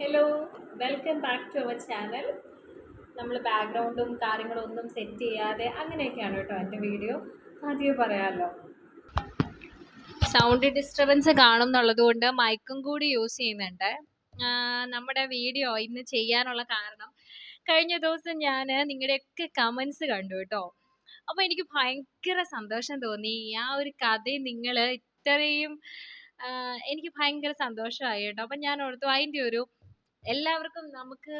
Hello welcome back to our channel നമ്മൾ ബാക്ക്ഗ്രൗണ്ടും കാര്യങ്ങളും ഒന്നും സെറ്റ് ചെയ്യാതെ അങ്ങനെയൊക്കെയാണ് കേട്ടോ എന്റെ വീഡിയോ ആദ്യം പറയാമല്ലോ സൗണ്ട് ഡിസ്റ്റർബൻസ് കാണും എന്നുള്ളത് കൊണ്ട് മൈക്കും കൂടി യൂസ് ചെയ്യുന്നുണ്ട്. നമ്മുടെ വീഡിയോ ഇന്ന് ചെയ്യാനുള്ള കാരണം കഴിഞ്ഞ ദിവസം ഞാൻ നിങ്ങളുടെയൊക്കെ കമൻസ് കണ്ടു കേട്ടോ. അപ്പോൾ എനിക്ക് ഭയങ്കര സന്തോഷം തോന്നി. ആ ഒരു കഥ നിങ്ങൾ ഇത്രയും എനിക്ക് ഭയങ്കര സന്തോഷമായി കേട്ടോ. അപ്പം ഞാൻ ഓർത്തു അതിന്റെ ഒരു എല്ലാവർക്കും നമുക്ക്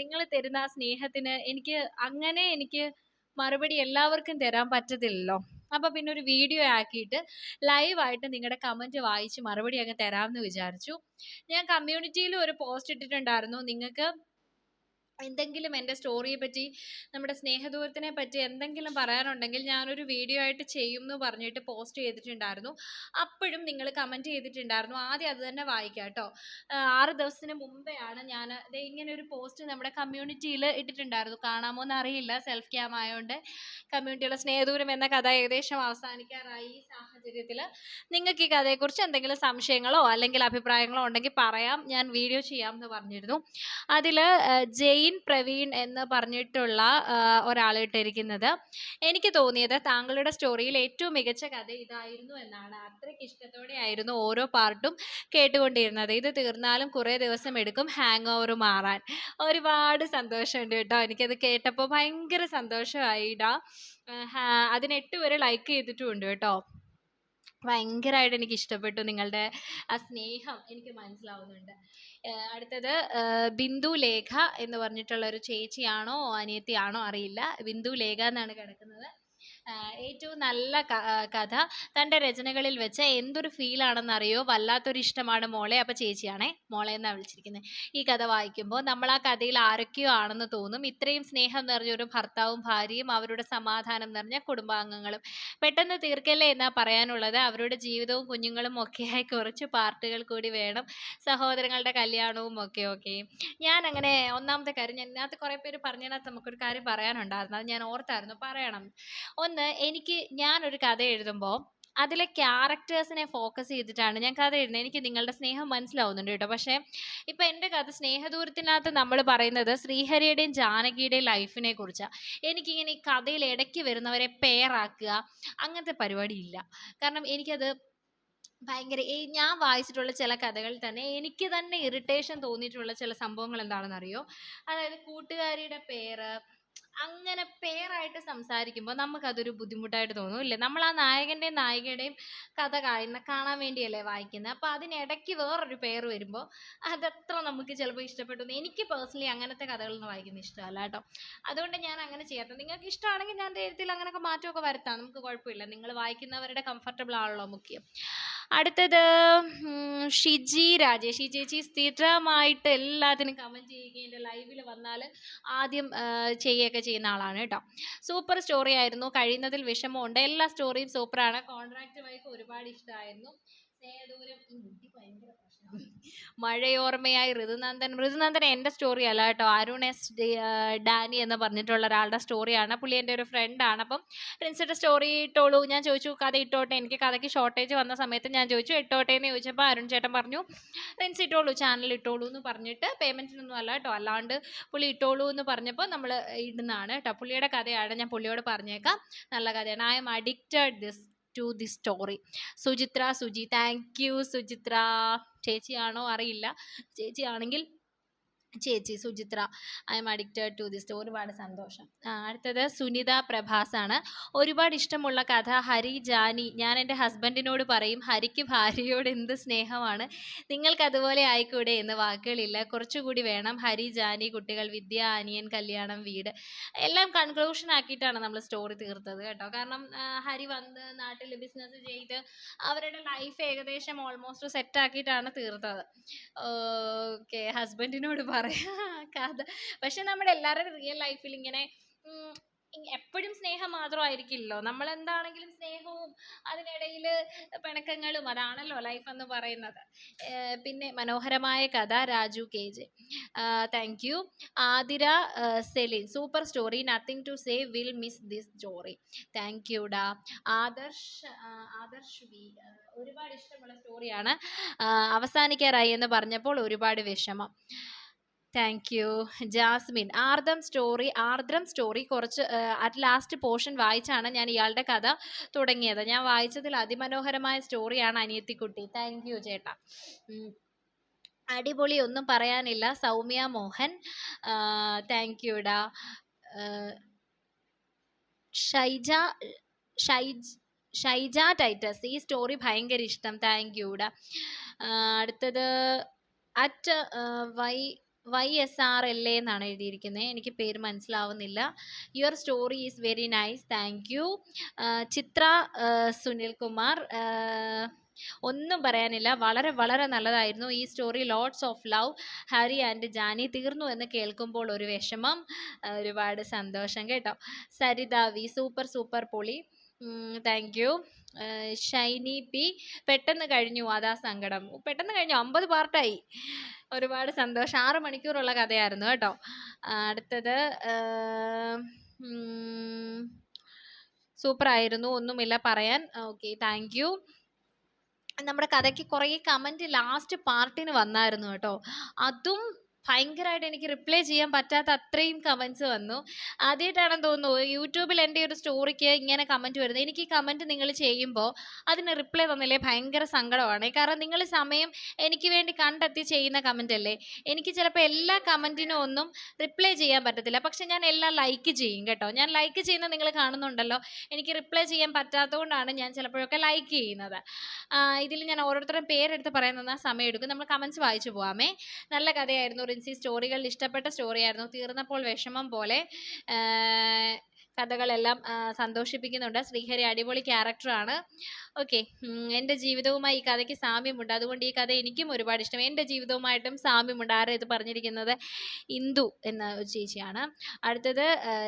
നിങ്ങൾ തരുന്ന ആ സ്നേഹത്തിന് എനിക്ക് അങ്ങനെ എനിക്ക് മറുപടി എല്ലാവർക്കും തരാൻ പറ്റത്തില്ലല്ലോ. അപ്പോൾ പിന്നെ ഒരു വീഡിയോ ആക്കിയിട്ട് ലൈവായിട്ട് നിങ്ങളുടെ കമന്റ് വായിച്ച് മറുപടി അങ്ങ് തരാമെന്ന് വിചാരിച്ചു. ഞാൻ കമ്മ്യൂണിറ്റിയിൽ ഒരു പോസ്റ്റ് ഇട്ടിട്ടുണ്ടായിരുന്നു. നിങ്ങൾക്ക് എന്തെങ്കിലും എന്റെ സ്റ്റോറിയെ പറ്റി നമ്മുടെ സ്നേഹദൂരത്തിനെ പറ്റി എന്തെങ്കിലും പറയാനുണ്ടെങ്കിൽ ഞാനൊരു വീഡിയോ ആയിട്ട് ചെയ്യും എന്ന് പറഞ്ഞിട്ട് പോസ്റ്റ് ചെയ്തിട്ടുണ്ടായിരുന്നു. അപ്പോഴും നിങ്ങൾ കമന്റ് ചെയ്തിട്ടുണ്ടായിരുന്നു. ആദ്യം അത് തന്നെ വായിക്കാം കേട്ടോ ആറ് ദിവസത്തിന് മുമ്പെയാണ് ഞാൻ ഇങ്ങനെ ഒരു പോസ്റ്റ് നമ്മുടെ കമ്മ്യൂണിറ്റിയിൽ ഇട്ടിട്ടുണ്ടായിരുന്നു. കാണാമോ എന്ന് അറിയില്ല സെൽഫ് ക്യാം ആയതുകൊണ്ട് കമ്മ്യൂണിറ്റിയിലെ സ്നേഹദൂരം എന്ന കഥ ഏകദേശം അവസാനിക്കാറായി ഈ സാഹചര്യത്തിൽ നിങ്ങൾക്ക് ഈ കഥയെക്കുറിച്ച് എന്തെങ്കിലും സംശയങ്ങളോ അല്ലെങ്കിൽ അഭിപ്രായങ്ങളോ ഉണ്ടെങ്കിൽ പറയാം. ഞാൻ വീഡിയോ ചെയ്യാം എന്ന് പറഞ്ഞിരുന്നു. അതിൽ ജെയിൻ പ്രവീൺ എന്ന് പറഞ്ഞിട്ടുള്ള ഒരാൾ ഇട്ടിരിക്കുന്നത്. എനിക്ക് തോന്നിയത് താങ്കളുടെ സ്റ്റോറിയിൽ ഏറ്റവും മികച്ച കഥ ഇതായിരുന്നു എന്നാണ്. അത്രയ്ക്ക് ഇഷ്ടത്തോടെ ആയിരുന്നു ഓരോ പാർട്ടും കേട്ടുകൊണ്ടിരുന്നത്. ഇത് തീർന്നാലും കുറേ ദിവസം എടുക്കും ഹാങ് ഓവർ മാറാൻ. ഒരുപാട് സന്തോഷമുണ്ട് കേട്ടോ. എനിക്കത് കേട്ടപ്പോൾ ഭയങ്കര സന്തോഷമായിടാ. അതിന് എട്ട് ലൈക്ക് ചെയ്തിട്ടുമുണ്ട് കേട്ടോ. ഭയങ്കരമായിട്ട് എനിക്ക് ഇഷ്ടപ്പെട്ടു നിങ്ങളുടെ ആ സ്നേഹം എനിക്ക് മനസ്സിലാവുന്നുണ്ട്. അടുത്തത് ബിന്ദു ലേഖ എന്ന് പറഞ്ഞിട്ടുള്ള ഒരു ചേച്ചിയാണോ അനിയത്തിയാണോ അറിയില്ല. ബിന്ദു ലേഖ എന്നാണ് കിടക്കുന്നത്. ഏറ്റവും നല്ല കഥ തന്റെ രചനകളിൽ വെച്ച് എന്തൊരു ഫീലാണെന്നറിയോ വല്ലാത്തൊരു ഇഷ്ടമാണ് മോളെ. അപ്പോൾ ചേച്ചിയാണേ മോളെ എന്നാണ് വിളിച്ചിരിക്കുന്നത് ഈ കഥ വായിക്കുമ്പോൾ നമ്മൾ ആ കഥയിൽ ആരൊക്കെയോ ആണെന്ന് തോന്നും. ഇത്രയും സ്നേഹം നിറഞ്ഞ ഒരു ഭർത്താവും ഭാര്യയും അവരുടെ സമാധാനം നിറഞ്ഞ കുടുംബാംഗങ്ങളും. പെട്ടെന്ന് തീർക്കല്ലേ എന്നാ പറയാനുള്ളത്? അവരുടെ ജീവിതവും കുഞ്ഞുങ്ങളും ഒക്കെയായി കുറച്ച് പാർട്ടുകൾ കൂടി വേണം. സഹോദരങ്ങളുടെ കല്യാണവും ഒക്കെ ഓക്കെ ഞാൻ അങ്ങനെ ഒന്നാമത്തെ കാര്യം ഞാൻ ഇതിനകത്ത് കുറേ പേര് പറഞ്ഞതിനകത്ത് നമുക്കൊരു കാര്യം പറയാനുണ്ടായിരുന്നു. അത് ഞാൻ ഓർത്തായിരുന്നു. പറയണം. ഒന്ന് എനിക്ക് ഞാനൊരു കഥ എഴുതുമ്പോൾ അതിലെ ക്യാരക്ടേഴ്സിനെ ഫോക്കസ് ചെയ്തിട്ടാണ് ഞാൻ കഥ എഴുതുന്നത്. എനിക്ക് നിങ്ങളുടെ സ്നേഹം മനസ്സിലാവുന്നുണ്ട് കേട്ടോ. പക്ഷേ ഇപ്പം എന്റെ കഥ സ്നേഹദൂരത്തിനകത്ത് നമ്മൾ പറയുന്നത് ശ്രീഹരിയുടെയും ജാനകിയുടെയും ലൈഫിനെ കുറിച്ചാണ് എനിക്കിങ്ങനെ ഈ കഥയിൽ ഇടയ്ക്ക് വരുന്നവരെ പെയറാക്കുക അങ്ങനത്തെ പരിപാടി ഇല്ല കാരണം എനിക്കത് ഭയങ്കര ഞാൻ വായിച്ചിട്ടുള്ള ചില കഥകളിൽ തന്നെ എനിക്ക് തന്നെ ഇറിറ്റേഷൻ തോന്നിയിട്ടുള്ള ചില സംഭവങ്ങൾ എന്താണെന്നറിയോ? അതായത് കൂട്ടുകാരിയുടെ പേര് അങ്ങനെ പേരായിട്ട് സംസാരിക്കുമ്പോൾ നമുക്കതൊരു ബുദ്ധിമുട്ടായിട്ട് തോന്നും നമ്മൾ ആ നായകന്റെയും നായികയുടെയും കഥ കാണുന്ന കാണാൻ വേണ്ടിയല്ലേ വായിക്കുന്നത് അപ്പോൾ അതിനിടയ്ക്ക് വേറൊരു പേര് വരുമ്പോൾ അതത്ര നമുക്ക് ചിലപ്പോൾ ഇഷ്ടപ്പെട്ടു എനിക്ക് പേഴ്സണലി അങ്ങനത്തെ കഥകളൊന്നും വായിക്കുന്നത് ഇഷ്ടമല്ല കേട്ടോ. അതുകൊണ്ട് ഞാൻ അങ്ങനെ ചെയ്യാത്തത് നിങ്ങൾക്ക് ഇഷ്ടമാണെങ്കിൽ ഞാൻ എഴുത്തിൽ അങ്ങനെയൊക്കെ മാറ്റമൊക്കെ വരുത്താം. നമുക്ക് കുഴപ്പമില്ല. നിങ്ങൾ വായിക്കുന്നവരുടെ കംഫർട്ടബിൾ ആണല്ലോ മുഖ്യം. അടുത്തത് ഷിജി രാജേഷ് ഈ ചേച്ചി സ്ഥിരമായിട്ട് എല്ലാത്തിനും കമന്റ് ചെയ്യുകയും എന്റെ ലൈവിൽ വന്നാൽ ആദ്യം ചെയ്യുകയൊക്കെ ചെയ്യുന്ന ആളാണ് കേട്ടോ. സൂപ്പർ സ്റ്റോറി ആയിരുന്നു. കഴിയുന്നതിൽ വിഷമമുണ്ട്. എല്ലാ സ്റ്റോറിയും സൂപ്പറാണ് കോൺട്രാക്ട് വൈഫ് ഒരുപാട് ഇഷ്ടമായിരുന്നു ഭയങ്കര മഴയോർമ്മയായി ഋതുനന്ദൻ ഋതുനന്ദൻ എന്റെ സ്റ്റോറി അല്ല കേട്ടോ. അരുൺ എസ് ഡാനി എന്ന് പറഞ്ഞിട്ടുള്ള ഒരാളുടെ സ്റ്റോറിയാണ് പുള്ളി എന്റെ ഒരു ഫ്രണ്ട് ആണ്. അപ്പം റിൻസിയുടെ സ്റ്റോറി ഇട്ടോളൂ. ഞാൻ ചോദിച്ചു കഥ ഇട്ടോട്ടെ? എനിക്ക് കഥയ്ക്ക് ഷോർട്ടേജ് വന്ന സമയത്ത് ഞാൻ ചോദിച്ചു ഇട്ടോട്ടെ? എന്ന് ചോദിച്ചപ്പോൾ അരുൺ ചേട്ടൻ പറഞ്ഞു പ്രിൻസ് ഇട്ടോളൂ ചാനൽ ഇട്ടോളൂ എന്ന് പറഞ്ഞിട്ട് പേയ്മെന്റിനൊന്നും അല്ല കേട്ടോ. അല്ലാണ്ട് പുള്ളി ഇട്ടോളൂ എന്ന് പറഞ്ഞപ്പോൾ നമ്മൾ ഇടുന്നതാണ് കേട്ടോ. പുള്ളിയുടെ കഥയാണ് ഞാൻ പുള്ളിയോട് പറഞ്ഞേക്കാം. നല്ല കഥയാണ്. I am addicted this to the story Suchitra Suji thank you Suchitra. ചേച്ചിയാണോ അറിയില്ല. ചേച്ചിയാണെങ്കിൽ ചേച്ചി Suchitra I am addicted to this ഒരുപാട് സന്തോഷം. അടുത്തത് സുനിത പ്രഭാസ് ആണ് ഒരുപാട് ഇഷ്ടമുള്ള കഥ. ഹരി ജാനി ഞാൻ എന്റെ ഹസ്ബൻഡിനോട് പറയും ഹരിക്ക് ഭാര്യയോട് എന്ത് സ്നേഹമാണ്? നിങ്ങൾക്ക് അതുപോലെ ആയിക്കൂടെ എന്ന് വാക്കുകളില്ല. കുറച്ചുകൂടി വേണം. ഹരി ജാനി കുട്ടികൾ വിദ്യ അനിയൻ കല്യാണം വീട്. എല്ലാം കൺക്ലൂഷൻ ആക്കിയിട്ടാണ് നമ്മൾ സ്റ്റോറി തീർത്തത് കേട്ടോ. കാരണം ഹരി വന്ന് നാട്ടിൽ ബിസിനസ് ചെയ്ത് അവരുടെ ലൈഫ് ഏകദേശം ഓൾമോസ്റ്റ് സെറ്റ് ആക്കിയിട്ടാണ് തീർത്തത്. ഓക്കെ ഹസ്ബൻഡിനോട് പറയാ. കഥ. പക്ഷെ നമ്മുടെ എല്ലാവരുടെയും റിയൽ ലൈഫിൽ ഇങ്ങനെ എപ്പോഴും സ്നേഹം മാത്രമായിരിക്കില്ലല്ലോ. നമ്മൾ എന്താണെങ്കിലും സ്നേഹവും അതിനിടയിൽ പിണക്കങ്ങളും അതാണല്ലോ ലൈഫ് എന്ന് പറയുന്നത്. പിന്നെ മനോഹരമായ കഥ Raju K J. Thank you Athira Celine. Super story nothing to say will miss this story thank you ഡാ. ആദർശ് ആദർശ് വി ഒരുപാട് ഇഷ്ടമുള്ള സ്റ്റോറിയാണ് അവസാനിക്കാറായി എന്ന് പറഞ്ഞപ്പോൾ ഒരുപാട് വിഷമം. Thank you Jasmine Ardram story Ardram story കുറച്ച് അറ്റ് ലാസ്റ്റ് പോർഷൻ വായിച്ചാണ് ഞാൻ ഇയാളുടെ കഥ തുടങ്ങിയത്. ഞാൻ വായിച്ചതിൽ അതിമനോഹരമായ സ്റ്റോറിയാണ് അനിയത്തിക്കുട്ടി. താങ്ക് യു ചേട്ടാ. അടിപൊളി ഒന്നും പറയാനില്ല. സൗമ്യ മോഹൻ താങ്ക് യു ഡാ ഷൈജ ഷൈജ് ഷൈജ ടൈറ്റസ്. ഈ സ്റ്റോറി ഭയങ്കര ഇഷ്ടം. താങ്ക് യുടാ അടുത്തത് at Y Y S R L A എന്നാണ് എഴുതിയിരിക്കുന്നത് എനിക്ക് പേര് മനസ്സിലാവുന്നില്ല. Your story is very nice thank you Chitra Sunil Kumar ഒന്നും പറയാനില്ല. വളരെ വളരെ നല്ലതായിരുന്നു. ഈ story lots of love Harry and Jani തീർന്നു എന്ന് കേൾക്കുമ്പോൾ ഒരു വിഷമം ഒരുപാട് സന്തോഷം കേട്ടോ. സരിത വി സൂപ്പർ സൂപ്പർ പൊളി. താങ്ക് യു ഷൈനി പി പെട്ടെന്ന് കഴിഞ്ഞു അതാ സങ്കടം. പെട്ടെന്ന് കഴിഞ്ഞു അമ്പത് പാർട്ടായി ഒരുപാട് സന്തോഷം. ആറ് മണിക്കൂറുള്ള കഥയായിരുന്നു കേട്ടോ. അടുത്തത് സൂപ്പർ ആയിരുന്നു ഒന്നുമില്ല പറയാൻ. ഓക്കെ താങ്ക് യു നമ്മുടെ കഥയ്ക്ക് കുറേ കമന്റ് ലാസ്റ്റ് പാർട്ടിന് വന്നായിരുന്നു കേട്ടോ. അതും ഭയങ്കരമായിട്ട് എനിക്ക് റിപ്ലൈ ചെയ്യാൻ പറ്റാത്ത അത്രയും കമൻസ് വന്നു. ആദ്യമായിട്ടാണെന്ന് തോന്നുന്നു യൂട്യൂബിൽ എന്റെ ഒരു സ്റ്റോറിക്ക് ഇങ്ങനെ കമന്റ് വരുന്നത്. എനിക്ക് ഈ കമന്റ് നിങ്ങൾ ചെയ്യുമ്പോൾ അതിന് റിപ്ലൈ തന്നില്ലേ? ഭയങ്കര സങ്കടമാണ്. കാരണം നിങ്ങൾ സമയം എനിക്ക് വേണ്ടി കണ്ടെത്തി ചെയ്യുന്ന കമന്റ് അല്ലേ? എനിക്ക് ചിലപ്പോൾ എല്ലാ കമന്റിനും ഒന്നും റിപ്ലൈ ചെയ്യാൻ പറ്റത്തില്ല. പക്ഷെ ഞാൻ എല്ലാം ലൈക്ക് ചെയ്യും കേട്ടോ. ഞാൻ ലൈക്ക് ചെയ്യുന്നത് നിങ്ങൾ കാണുന്നുണ്ടല്ലോ. എനിക്ക് റിപ്ലൈ ചെയ്യാൻ പറ്റാത്തതുകൊണ്ടാണ് ഞാൻ ചിലപ്പോഴൊക്കെ ലൈക്ക് ചെയ്യുന്നത്. ഇതിൽ ഞാൻ ഓരോരുത്തരും പേരെടുത്ത് പറയുന്നത് സമയം എടുക്കും. നമ്മൾ കമൻസ് വായിച്ചു പോവാമേ. നല്ല കഥയായിരുന്നു. റിൻസി സ്റ്റോറികളിൽ ഇഷ്ടപ്പെട്ട സ്റ്റോറിയായിരുന്നു തീർന്നപ്പോൾ വിഷമം പോലെ കഥകളെല്ലാം സന്തോഷിപ്പിക്കുന്നുണ്ട്. ശ്രീഹരി അടിപൊളി ക്യാരക്ടറാണ് ഓക്കെ എന്റെ ജീവിതവുമായി ഈ കഥയ്ക്ക് സാമ്യമുണ്ട്. അതുകൊണ്ട് ഈ കഥ എനിക്കും ഒരുപാട് ഇഷ്ടം. എന്റെ ജീവിതവുമായിട്ടും സാമ്യമുണ്ട്. ആരാ ഇത് പറഞ്ഞിരിക്കുന്നത്? ഇന്ദു എന്ന ചേച്ചിയാണ്. അടുത്തത്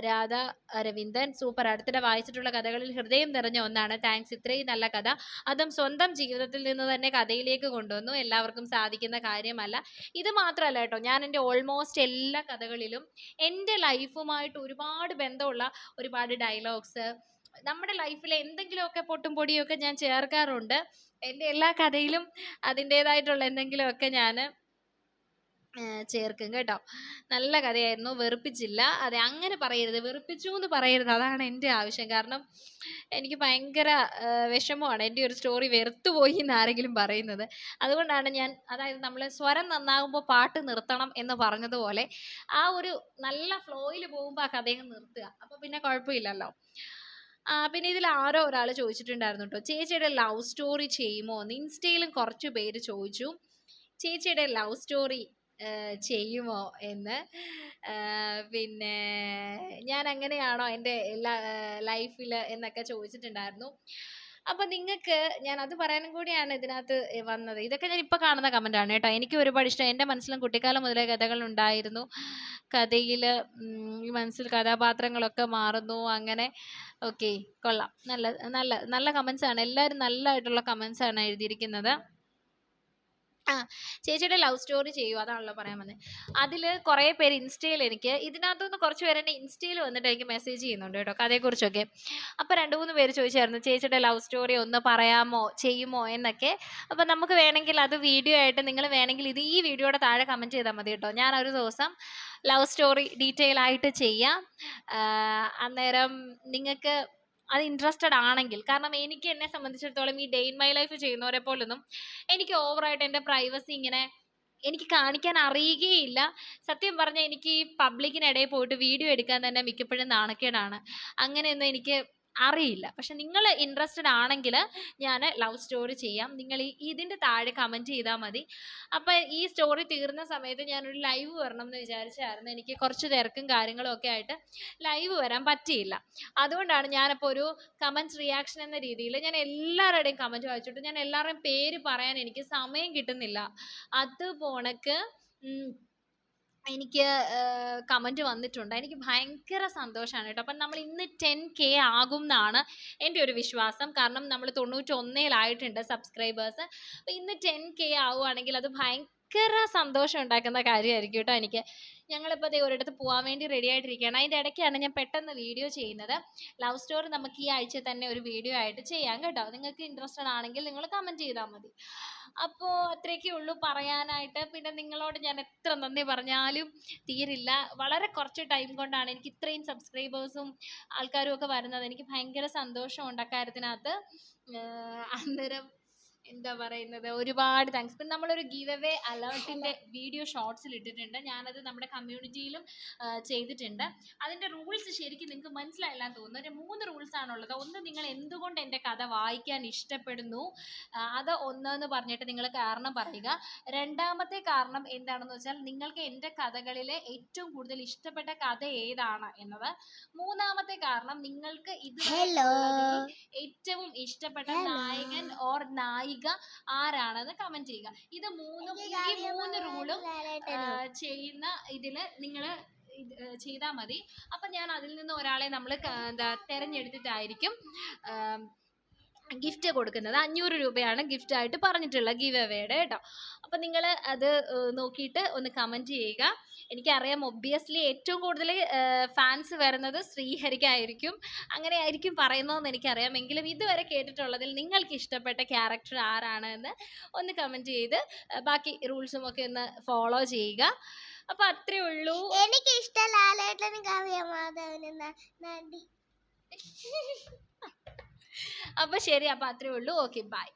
രാധ അരവിന്ദൻ. സൂപ്പർ അടുത്തിടെ വായിച്ചിട്ടുള്ള കഥകളിൽ ഹൃദയം നിറഞ്ഞ ഒന്നാണ്. താങ്ക്സ് ഇത്രയും നല്ല കഥ. അതും സ്വന്തം ജീവിതത്തിൽ നിന്ന് തന്നെ കഥയിലേക്ക് കൊണ്ടുവന്നു. എല്ലാവർക്കും സാധിക്കുന്ന കാര്യമല്ല. ഇത് മാത്രമല്ല കേട്ടോ ഞാൻ എന്റെ ഓൾമോസ്റ്റ് എല്ലാ കഥകളിലും എന്റെ ലൈഫുമായിട്ട് ഒരുപാട് ബന്ധമുള്ള ഒരുപാട് ഡയലോഗ്സ് നമ്മുടെ ലൈഫിലെ എന്തെങ്കിലുമൊക്കെ പൊട്ടും പൊടിയൊക്കെ ഞാൻ ചേർക്കാറുണ്ട്. എന്റെ എല്ലാ കഥയിലും അതിന്റേതായിട്ടുള്ള എന്തെങ്കിലുമൊക്കെ ഞാൻ ചേർക്കും കേട്ടോ. നല്ല കഥയായിരുന്നു. വെറുപ്പിച്ചില്ല. അതെ അങ്ങനെ പറയരുത്. വെറുപ്പിച്ചു എന്ന് പറയരുത്. അതാണ് എന്റെ ആവശ്യം. കാരണം എനിക്ക് ഭയങ്കര വിഷമമാണ് എന്റെ ഒരു സ്റ്റോറി വെറുത്തുപോയി എന്ന് ആരെങ്കിലും പറയുന്നത്. അതുകൊണ്ടാണ് ഞാൻ അതായത് നമ്മൾ സ്വരം നന്നാകുമ്പോൾ പാട്ട് നിർത്തണം എന്ന് പറഞ്ഞതുപോലെ ആ ഒരു നല്ല ഫ്ലോയിൽ പോകുമ്പോൾ ആ കഥയെ നിർത്തുക. അപ്പോൾ പിന്നെ കുഴപ്പമില്ലല്ലോ. പിന്നെ ഇതിൽ ആരോ ഒരാൾ ചോദിച്ചിട്ടുണ്ടായിരുന്നു കേട്ടോ. ചേച്ചിയുടെ ലവ് സ്റ്റോറി ചെയ്യുമോ എന്ന്. ഇൻസ്റ്റയിലും കുറച്ച് പേര് ചോദിച്ചു. ചേച്ചിയുടെ ലവ് സ്റ്റോറി ചെയ്യുമോ എന്ന്. പിന്നെ ഞാൻ അങ്ങനെയാണോ എന്റെ ലൈഫിൽ എന്നൊക്കെ ചോദിച്ചിട്ടുണ്ടായിരുന്നു. അപ്പം നിങ്ങൾക്ക് ഞാൻ അത് പറയാനും കൂടിയാണ് ഇതിനകത്ത് വന്നത്. ഇതൊക്കെ ഞാൻ ഇപ്പൊ കാണുന്ന കമന്റ് ആണ് കേട്ടോ. എനിക്ക് ഒരുപാട് ഇഷ്ടം. എന്റെ മനസ്സിലും കുട്ടിക്കാലം മുതലേ കഥകൾ ഉണ്ടായിരുന്നു. കഥയിൽ ഈ മനസ്സിൽ കഥാപാത്രങ്ങളൊക്കെ മാറുന്നു അങ്ങനെ. ഓക്കെ കൊള്ളാം. നല്ല നല്ല നല്ല കമന്റ്സ് ആണ് എല്ലാവരും നല്ലതായിട്ടുള്ള കമന്റ്സ് ആണ് എഴുതിയിരിക്കുന്നത്. ആ ചേച്ചിയുടെ ലവ് സ്റ്റോറി ചെയ്യൂ അതാണല്ലോ പറയാൻ വന്നത് അതിൽ കുറേ പേര് ഇൻസ്റ്റയിൽ എനിക്ക് ഇതിനകത്തുനിന്ന് കുറച്ച് പേര് എന്നെ ഇൻസ്റ്റയിൽ വന്നിട്ട് എനിക്ക് മെസ്സേജ് ചെയ്യുന്നുണ്ട് കേട്ടോ കഥയെക്കുറിച്ചൊക്കെ. അപ്പോൾ രണ്ട് മൂന്ന് പേര് ചോദിച്ചായിരുന്നു ചേച്ചിയുടെ ലവ് സ്റ്റോറി ഒന്ന് പറയാമോ ചെയ്യുമോ? എന്നൊക്കെ. അപ്പോൾ നമുക്ക് വേണമെങ്കിൽ അത് വീഡിയോ ആയിട്ട് നിങ്ങൾ വേണമെങ്കിൽ ഇത് ഈ വീഡിയോയുടെ താഴെ കമന്റ് ചെയ്താൽ മതി കേട്ടോ. ഞാൻ ഒരു ദിവസം ലവ് സ്റ്റോറി ഡീറ്റെയിൽ ആയിട്ട് ചെയ്യാം. അന്നേരം നിങ്ങൾക്ക് അത് ഇൻട്രസ്റ്റഡ് ആണെങ്കിൽ കാരണം എനിക്ക് എന്നെ സംബന്ധിച്ചിടത്തോളം ഈ ഡേ ഇൻ മൈ ലൈഫ് ചെയ്യുന്നവരെ പോലൊന്നും എനിക്ക് ഓവറായിട്ട് എന്റെ പ്രൈവസി ഇങ്ങനെ എനിക്ക് കാണിക്കാൻ അറിയുകയില്ല. സത്യം പറഞ്ഞാൽ എനിക്ക് ഈ പബ്ലിക്കിനിടയിൽ പോയിട്ട് വീഡിയോ എടുക്കാൻ തന്നെ മിക്കപ്പോഴും നാണക്കേടാണ്. അങ്ങനെയൊന്നും എനിക്ക് അറിയില്ല. പക്ഷെ നിങ്ങൾ ഇൻട്രസ്റ്റഡ് ആണെങ്കിൽ ഞാൻ ലവ് സ്റ്റോറി ചെയ്യാം. നിങ്ങൾ ഈ ഇതിന്റെ താഴെ കമന്റ് ചെയ്താൽ മതി. അപ്പോൾ ഈ സ്റ്റോറി തീർന്ന സമയത്ത് ഞാനൊരു ലൈവ് വരണം എന്ന് വിചാരിച്ചായിരുന്നു. എനിക്ക് കുറച്ച് തിരക്കും കാര്യങ്ങളും ഒക്കെ ആയിട്ട് ലൈവ് വരാൻ പറ്റിയില്ല. അതുകൊണ്ടാണ് ഞാനപ്പോൾ ഒരു കമന്റ് റിയാക്ഷൻ എന്ന രീതിയിൽ ഞാൻ എല്ലാവരുടെയും കമന്റ് വായിച്ചിട്ട് ഞാൻ എല്ലാവരുടെയും പേര് പറയാൻ എനിക്ക് സമയം കിട്ടുന്നില്ല. അത് പോണക്ക് ഉം, എനിക്ക് കമന്റ് വന്നിട്ടുണ്ട്. എനിക്ക് ഭയങ്കര സന്തോഷമാണ് കേട്ടോ. അപ്പം നമ്മൾ ഇന്ന് ടെൻ കെ ആകും എന്നാണ് എന്റെ ഒരു വിശ്വാസം. കാരണം നമ്മൾ തൊണ്ണൂറ്റൊന്നിലായിട്ടുണ്ട് സബ്സ്ക്രൈബേഴ്സ്. അപ്പം ഇന്ന് ടെൻ കെ ആവുകയാണെങ്കിൽ അത് ഭയങ്കര സന്തോഷം ഉണ്ടാക്കുന്ന കാര്യമായിരിക്കും കേട്ടോ എനിക്ക്. ഞങ്ങളിപ്പോൾ ദേ ഒരിടത്ത് പോകാൻ വേണ്ടി റെഡി ആയിട്ടിരിക്കുകയാണ്. അതിന്റെ ഇടയ്ക്കാണ് ഞാൻ പെട്ടെന്ന് വീഡിയോ ചെയ്യുന്നത്. ലവ് സ്റ്റോറി നമുക്ക് ഈ ആഴ്ച തന്നെ ഒരു വീഡിയോ ആയിട്ട് ചെയ്യാം കേട്ടോ. നിങ്ങൾക്ക് ഇൻട്രസ്റ്റഡ് ആണെങ്കിൽ നിങ്ങൾ കമന്റ് ചെയ്താൽ മതി. അപ്പോൾ അത്രയൊക്കെ ഉള്ളൂ പറയാനായിട്ട്. പിന്നെ നിങ്ങളോട് ഞാൻ എത്ര നന്ദി പറഞ്ഞാലും തീരില്ല. വളരെ കുറച്ച് ടൈം കൊണ്ടാണ് എനിക്ക് ഇത്രയും സബ്സ്ക്രൈബേഴ്സും ആൾക്കാരും ഒക്കെ വരുന്നത്. എനിക്ക് ഭയങ്കര സന്തോഷമുണ്ട് അക്കാര്യത്തിനകത്ത്. അന്നേരം എന്താ പറയുന്നത്? ഒരുപാട് താങ്ക്സ് പിന്നെ നമ്മളൊരു ഗീവ് അവേ അലേർട്ടിന്റെ വീഡിയോ ഷോർട്സിൽ ഇട്ടിട്ടുണ്ട് ഞാനത് നമ്മുടെ കമ്മ്യൂണിറ്റിയിലും ചെയ്തിട്ടുണ്ട്. അതിന്റെ റൂൾസ് ശരിക്കും നിങ്ങൾക്ക് മനസ്സിലായില്ലാന്ന് തോന്നുന്നു. ഒരു മൂന്ന് റൂൾസ് ആണുള്ളത്. ഒന്ന് നിങ്ങൾ എന്തുകൊണ്ട് എന്റെ കഥ വായിക്കാൻ ഇഷ്ടപ്പെടുന്നു? അത് ഒന്നെന്ന് പറഞ്ഞിട്ട് നിങ്ങൾ കാരണം പറയുക. രണ്ടാമത്തെ കാരണം എന്താണെന്ന് വെച്ചാൽ നിങ്ങൾക്ക് എന്റെ കഥകളിലെ ഏറ്റവും കൂടുതൽ ഇഷ്ടപ്പെട്ട കഥ ഏതാണ് എന്നത്. മൂന്നാമത്തെ കാരണം നിങ്ങൾക്ക് ഇത് ഏറ്റവും ഇഷ്ടപ്പെട്ട നായകൻ ഓർ നായിക ആരാണെന്ന് കമന്റ് ചെയ്യുക. ഇത് മൂന്നും ഈ മൂന്ന് റൂളും ചെയ്യുന്ന ഇതിൽ നിങ്ങൾ ചെയ്താൽ മതി. അപ്പം ഞാൻ അതിൽ നിന്ന് ഒരാളെ നമ്മൾ എന്താ തിരഞ്ഞെടുത്തിട്ടായിരിക്കും. ഗിഫ്റ്റ് കൊടുക്കുന്നത്. അഞ്ഞൂറ് രൂപയാണ് ഗിഫ്റ്റ് ആയിട്ട് പറഞ്ഞിട്ടുള്ള ഗിവ് അവേയുടെ കേട്ടോ. അപ്പം നിങ്ങൾ അത് നോക്കിയിട്ട് ഒന്ന് കമന്റ് ചെയ്യുക. എനിക്കറിയാം ഒബ്വിയസ്ലി ഏറ്റവും കൂടുതൽ ഫാൻസ് വരുന്നത് ശ്രീഹരിക്കായിരിക്കും. അങ്ങനെ ആയിരിക്കും പറയുന്നതെന്ന് എനിക്കറിയാം. എങ്കിലും ഇതുവരെ കേട്ടിട്ടുള്ളതിൽ നിങ്ങൾക്ക് ഇഷ്ടപ്പെട്ട ക്യാരക്ടർ ആരാണ് എന്ന് ഒന്ന് കമന്റ് ചെയ്ത് ബാക്കി റൂൾസും ഒക്കെ ഒന്ന് ഫോളോ ചെയ്യുക. അപ്പോൾ അത്രേ ഉള്ളൂ. എനിക്ക് ഇഷ്ടം ലാലേട്ടനും കാവ്യമാധവനും ന- നടി. അപ്പോൾ ശരി അപ്പോൾ അത്രേ ഉള്ളൂ. Okay bye